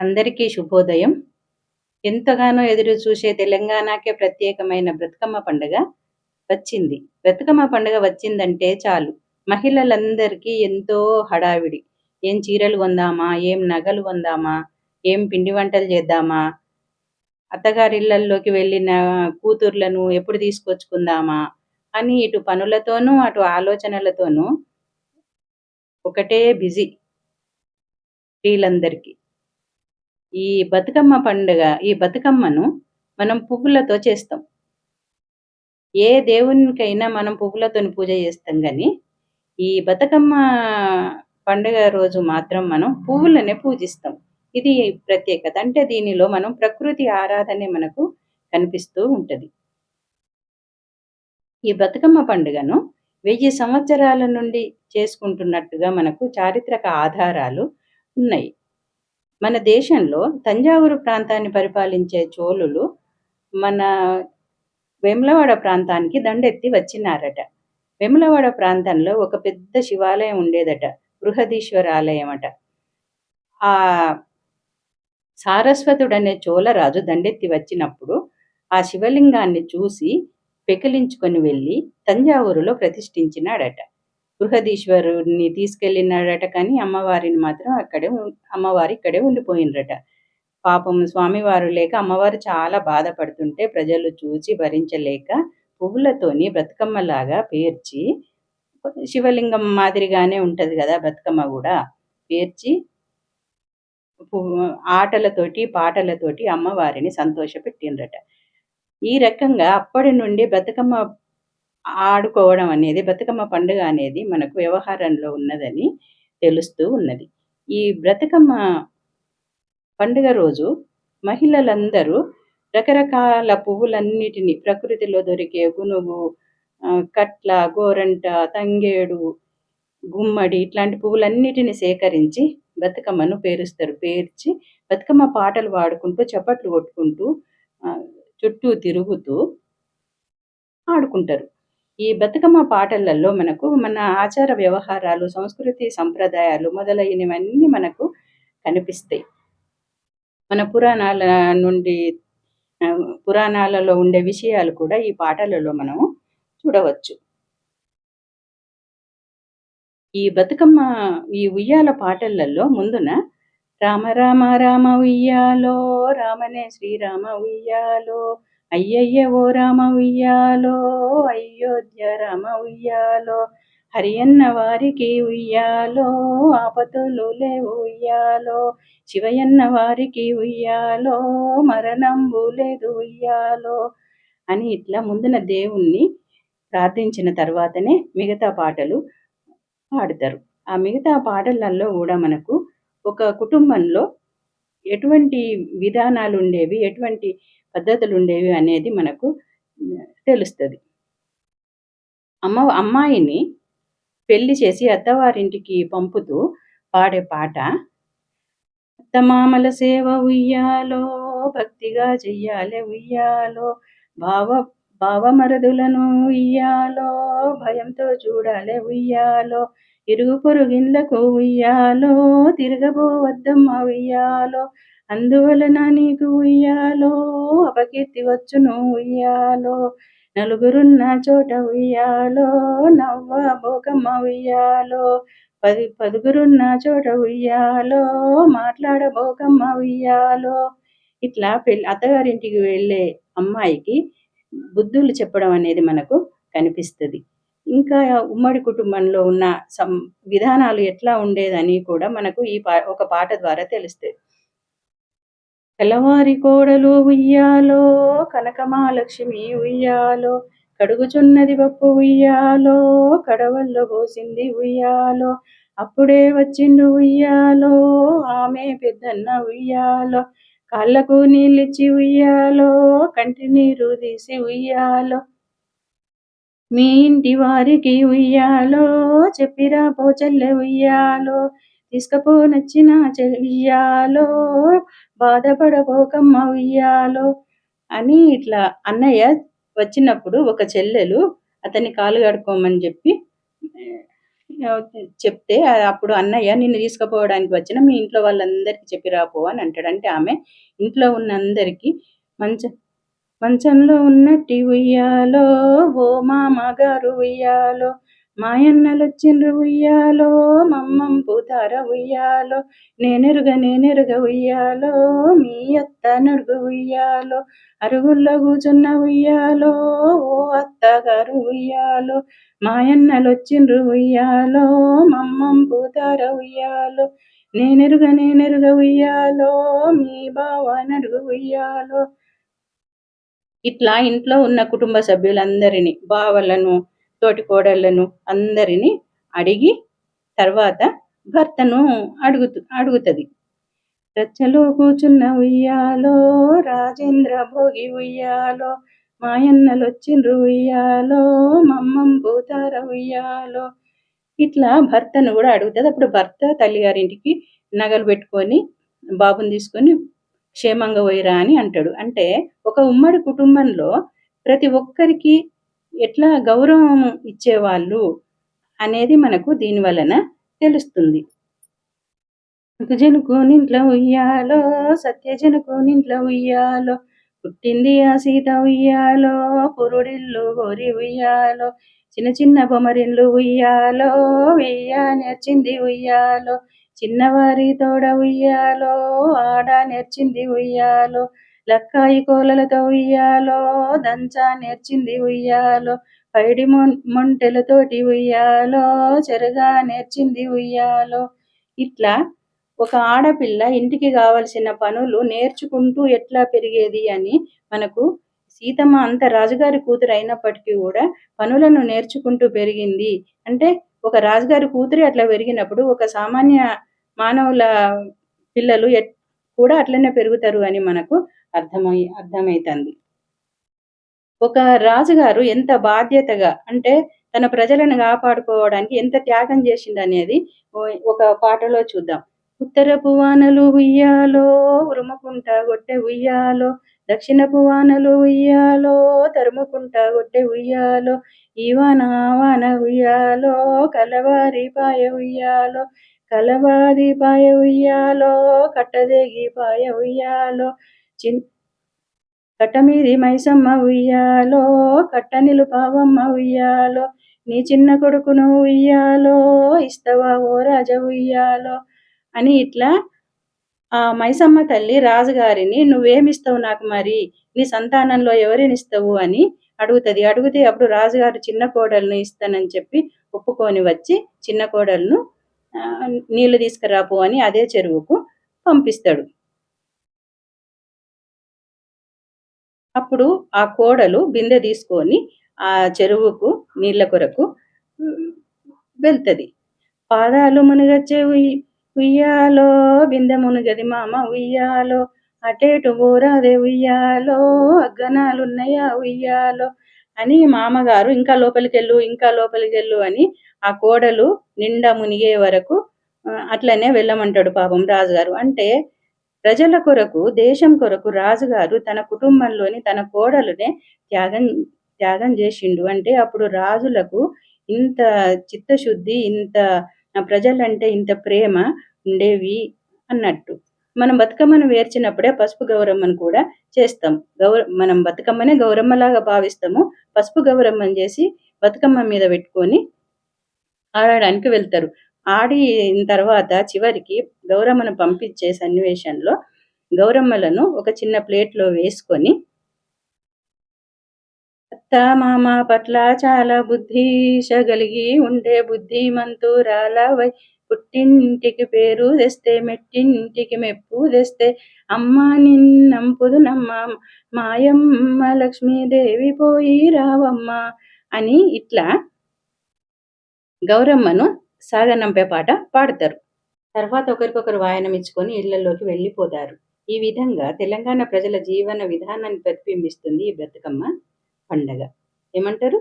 అందరికీ శుభోదయం. ఎంతగానో ఎదురు చూసే తెలంగాణకే ప్రత్యేకమైన బ్రతుకమ్మ పండుగ వచ్చింది. బ్రతుకమ్మ పండుగ వచ్చిందంటే చాలు. మహిళలందరికీ ఎంతో హడావిడి. ఏం చీరలు కొందామా? ఏం నగలు కొందామా? ఏం పిండి వంటలు చేద్దామా? అత్తగారిళ్ళల్లోకి వెళ్ళిన కూతుర్లను ఎప్పుడు తీసుకొచ్చుకుందామా? అని ఇటు పనులతోనూ అటు ఆలోచనలతోనూ ఒకటే బిజీ. స్త్రీలందరికీ ఈ బతుకమ్మ పండుగ ఈ బతుకమ్మను మనం పువ్వులతో చేస్తాం. ఏ దేవునికైనా మనం పువ్వులతో పూజ చేస్తాం కానీ ఈ బతుకమ్మ పండుగ రోజు మాత్రం మనం పువ్వులనే పూజిస్తాం. ఇది ప్రత్యేకత. అంటే దీనిలో మనం ప్రకృతి ఆరాధనే మనకు కనిపిస్తూ ఉంటుంది. ఈ బతుకమ్మ పండుగను వెయ్యి సంవత్సరాల నుండి చేసుకుంటున్నట్టుగా మనకు చారిత్రక ఆధారాలు ఉన్నాయి. మన దేశంలో తంజావూరు ప్రాంతాన్ని పరిపాలించే చోళులు మన వేములవాడ ప్రాంతానికి దండెత్తి వచ్చినారట. వేములవాడ ప్రాంతంలో ఒక పెద్ద శివాలయం ఉండేదట బృహదీశ్వర ఆలయం అట ఆ సారస్వతుడనే చోళరాజు దండెత్తి వచ్చినప్పుడు ఆ శివలింగాన్ని చూసి పెకిలించుకొని వెళ్ళి తంజావూరులో ప్రతిష్ఠించినాడట. బృహదీశ్వరుని తీసుకెళ్ళినాడట కానీ అమ్మవారిని మాత్రం అక్కడే అమ్మవారి ఇక్కడే ఉండిపోయినరట. పాపం స్వామివారు లేక అమ్మవారు చాలా బాధపడుతుంటే ప్రజలు చూసి భరించలేక పువ్వులతోని బతుకమ్మలాగా పేర్చి శివలింగం మాదిరిగానే ఉంటుంది కదా బతుకమ్మ కూడా పేర్చి ఆటలతోటి పాటలతోటి అమ్మవారిని సంతోషపెట్టిండ్రట. ఈ రకంగా అప్పటి నుండి బతుకమ్మ ఆడుకోవడం అనేది బతుకమ్మ పండుగ అనేది మనకు వ్యవహారంలో ఉన్నదని తెలుస్తూ ఉన్నది. ఈ బ్రతుకమ్మ పండుగ రోజు మహిళలందరూ రకరకాల పువ్వులన్నిటిని ప్రకృతిలో దొరికే గునుగు కట్ల గోరంట తంగేడు గుమ్మడి ఇట్లాంటి పువ్వులన్నిటిని సేకరించి బతుకమ్మను పేరుస్తారు. పేర్చి బతుకమ్మ పాటలు పాడుకుంటూ చప్పట్లు కొట్టుకుంటూ చుట్టూ తిరుగుతూ ఆడుకుంటారు. ఈ బతుకమ్మ పాటలలో మనకు మన ఆచార వ్యవహారాలు సంస్కృతి సంప్రదాయాలు మొదలైనవన్నీ మనకు కనిపిస్తాయి. మన పురాణాల నుండి పురాణాలలో ఉండే విషయాలు కూడా ఈ పాటలలో మనము చూడవచ్చు. ఈ బతుకమ్మ ఈ ఉయ్యాల పాటలలో ముందున రామ రామ రామ ఉయ్యాలో రామనే శ్రీరామ ఉయ్యాలో అయ్యయ్య ఓ రామ ఉయ్యాలో అయోధ్య రామ ఉయ్యాలో హరియన్న వారికి ఉయ్యాలో ఆపతులు లేవు ఉయ్యాలో శివయన్న వారికి ఉయ్యాలో మరణంబు లేదు ఉయ్యాలో అని ఇట్లా ముందున దేవుణ్ణి ప్రార్థించిన తర్వాతనే మిగతా పాటలు పాడతారు. ఆ మిగతా పాటలలో కూడా మనకు ఒక కుటుంబంలో ఎటువంటి విధానాలు ఉండేవి ఎటువంటి పద్ధతులు ఉండేవి అనేది మనకు తెలుస్తుంది. అమ్మ అమ్మాయిని పెళ్ళి చేసి అత్తవారింటికి పంపుతూ పాడే పాట అత్తమామల సేవ ఉయ్యాలో భక్తిగా చెయ్యాలి ఉయ్యాలో భావ భావమరదులను ఉయ్యాలో భయంతో చూడాలి ఉయ్యాలో ఇరుగు పొరుగిన్లకు ఉయ్యాలో తిరగబోవద్దమ్మ ఉయ్యాలో. అందువలన నీకు ఉయ్యాలో అపకీర్తి వచ్చును ఉయ్యాలో. నలుగురున్న చోట ఉయ్యాలో నవ్వ బోకమ్మ ఉయ్యాలో. పది పదుగురున్న చోట ఉయ్యాలో మాట్లాడబోకమ్మ ఉయ్యాలో. ఇట్లా పెళ్ళి అత్తగారింటికి వెళ్ళే అమ్మాయికి బుద్ధులు చెప్పడం అనేది మనకు కనిపిస్తుంది. ఇంకా ఉమ్మడి కుటుంబంలో ఉన్న సం విధానాలు ఎట్లా ఉండేదని కూడా మనకు ఈ పా ఒక పాట ద్వారా తెలుస్తుంది తెల్లవారి కోడలు ఉయ్యాలో కనకమాలక్ష్మి ఉయ్యాలో కడుగుచున్నది పప్పు ఉయ్యాలో కడవల్లో పోసింది ఉయ్యాలో అప్పుడే వచ్చిండు ఉయ్యాలో ఆమె పెద్దన్న ఉయ్యాలో కాళ్ళకు నీళ్ళిచ్చి ఉయ్యాలో కంటి నీరు తీసి ఉయ్యాలో మీ ఇంటి వారికి ఉయ్యాలో చెప్పిరా పో చెల్లె ఉయ్యాలో తీసుకపో నచ్చిన ఉయ్యాలో బాధపడపోకమ్మ ఉయ్యాలో అని ఇట్లా అన్నయ్య వచ్చినప్పుడు ఒక చెల్లెలు అతన్ని కాలు కడుక్కోమని చెప్పి చెప్తే అప్పుడు అన్నయ్య నిన్ను తీసుకుపోవడానికి వచ్చిన మీ ఇంట్లో వాళ్ళందరికీ చెప్పి రాపో అని అంటాడు. అంటే ఆమె ఇంట్లో ఉన్న అందరికీ మంచి మంచంలో ఉన్నట్టి ఉయ్యాలో ఓ మామగారు ఉయ్యాలో మాయన్నలొచ్చిండ్రు ఉయ్యాలో మమ్మం పూతార ఉయ్యాలో నేనెరుగ నేనెరుగ ఉయ్యాలో మీ అత్త నడుగు ఉయ్యాలో అరుగుల్లో కూచున్న ఉయ్యాలో ఓ అత్తగారు ఉయ్యాలో మాయన్నలొచ్చిండ్రు ఉయ్యాలో మమ్మం పూతార ఉయ్యాలో నేనెరుగ నేనెరుగ ఉయ్యాలో మీ బావ నడుగు ఉయ్యాలో ఇట్లా ఇంట్లో ఉన్న కుటుంబ సభ్యులందరినీ బావలను తోటి కోడళ్ళను అందరినీ అడిగి తర్వాత భర్తను అడుగుతు అడుగుతుంది. రచ్చలో కూర్చున్న ఉయ్యాలో రాజేంద్ర భోగి ఉయ్యాలో మాయన్నలొచ్చిండ్రు ఉయ్యాలో మమ్మం పోతార ఉయ్యాలో. ఇట్లా భర్తను కూడా అడుగుతుంది. అప్పుడు భర్త తల్లిగారింటికి నగలు పెట్టుకొని బాబుని తీసుకొని క్షేమంగా పోయిరా అని అంటాడు. అంటే ఒక ఉమ్మడి కుటుంబంలో ప్రతి ఒక్కరికి ఎట్లా గౌరవం ఇచ్చేవాళ్ళు అనేది మనకు దీని వలన తెలుస్తుంది. జనుకు నింట్లో ఉయ్యాలో సత్యజనుకు నింట్లో ఉయ్యాలో పుట్టింది ఆ సీత ఉయ్యాలో పురుడిల్లు గోరి ఉయ్యాలో చిన్న చిన్న బొమరిల్లు ఉయ్యాలో వెయ్య నేర్చింది ఉయ్యాలో చిన్నవారి తోడ ఉయ్యాలో ఆడ నేర్చింది ఉయ్యాలో. లక్కాయి కోలలతో ఉయ్యాలో దంచా నేర్చింది ఉయ్యాలో. పైడి మొంటెలతోటి ఉయ్యాలో చెరగా నేర్చింది ఉయ్యాలో. ఇట్లా ఒక ఆడపిల్ల ఇంటికి కావలసిన పనులు నేర్చుకుంటూ ఎట్లా పెరిగేది అని మనకు సీతమ్మ అంత రాజుగారి కూతురు అయినప్పటికీ కూడా పనులను నేర్చుకుంటూ పెరిగింది. అంటే ఒక రాజుగారి కూతురి అట్లా పెరిగినప్పుడు ఒక సామాన్య మానవుల పిల్లలు కూడా అట్లనే పెరుగుతారు అని మనకు అర్థమై అర్థమవుతుంది ఒక రాజుగారు ఎంత బాధ్యతగా అంటే తన ప్రజలను కాపాడుకోవడానికి ఎంత త్యాగం చేసింది అనేది ఒక పాటలో చూద్దాం. ఉత్తరపు వానలు ఉయ్యాలో ఉరుముకుంట గొట్టె ఉయ్యాలో దక్షిణపు వానలు ఉయ్యాలో తరుముకుంట గొట్టె ఉయ్యాలో ఈ వాన వాన ఉయ్యాలో కలవారి పాయ ఉయ్యాలో కలవారి పాయ ఉయ్యాలో కట్టదేగి పాయ ఉయ్యాలో చిన్ కట్టమీది మైసమ్మ ఉయ్యాలో కట్టనిలు పావమ్మ ఉయ్యాలో నీ చిన్న కొడుకును ఉయ్యాలో ఇస్తవా ఓ రాజ ఉయ్యాలో అని ఇట్లా ఆ మైసమ్మ తల్లి రాజుగారిని నువ్వేమిస్తావు నాకు మరి? నీ సంతానంలో ఎవరినిస్తావు? అని అడుగుతుంది. అడిగితే అప్పుడు రాజుగారు చిన్న కోడలను ఇస్తానని చెప్పి ఒప్పుకొని వచ్చి చిన్న కోడలను నీళ్ళు తీసుకురాపు అని అదే చెరువుకు పంపిస్తాడు. అప్పుడు ఆ కోడలు బిందె తీసుకొని ఆ చెరువుకు నీళ్ళ కొరకు వెళ్తుంది. పాదాలు మునిగచ్చే ఉయ్యాలో బిందె మునిగది మామ ఉయ్యాలో అటేటు ఊరాదే ఉయ్యాలో అగ్గనాలున్నాయా ఉయ్యాలో అని మామగారు ఇంకా లోపలికెళ్ళు ఇంకా లోపలికెళ్ళు అని ఆ కోడలు నిండా మునిగే వరకు అట్లనే వెళ్ళమంటాడు పాపం రాజుగారు. అంటే ప్రజల కొరకు దేశం కొరకు రాజుగారు తన కుటుంబంలోని తన కోడలునే త్యాగం త్యాగం చేసిండు. అంటే అప్పుడు రాజులకు ఇంత చిత్తశుద్ధి ఇంత ప్రజలంటే ఇంత ప్రేమ ఉండేవి అన్నట్టు. మనం బతుకమ్మను వేర్చినప్పుడే పసుపు గౌరమ్మను కూడా చేస్తాం. గౌర మనం బతుకమ్మనే గౌరమ్మలాగా భావిస్తాము. పసుపు గౌరమ్మను చేసి బతుకమ్మ మీద పెట్టుకొని ఆడడానికి వెళ్తారు. ఆడిన తర్వాత చివరికి గౌరమ్మను పంపించే సన్నివేశంలో గౌరమ్మలను ఒక చిన్న ప్లేట్లో వేసుకొని అత్త మామ పట్ల చాలా బుద్ధిషగలిగి ఉండే వై పుట్టింటికి పేరు తెస్తే మెట్టింటికి మెప్పు తెస్తే అమ్మ నిన్నంపుదునమ్మ మాయమ్మ లక్ష్మీదేవి పోయి రావమ్మ అని ఇట్లా గౌరమ్మను సాగనంపే పాట పాడతారు. తర్వాత ఒకరికొకరు వాయనం ఇచ్చుకొని ఇళ్ళలోకి వెళ్ళిపోతారు. ఈ విధంగా తెలంగాణ ప్రజల జీవన విధానాన్ని ప్రతిబింబిస్తుంది ఈ బతుకమ్మ పండగ. ఏమంటారు?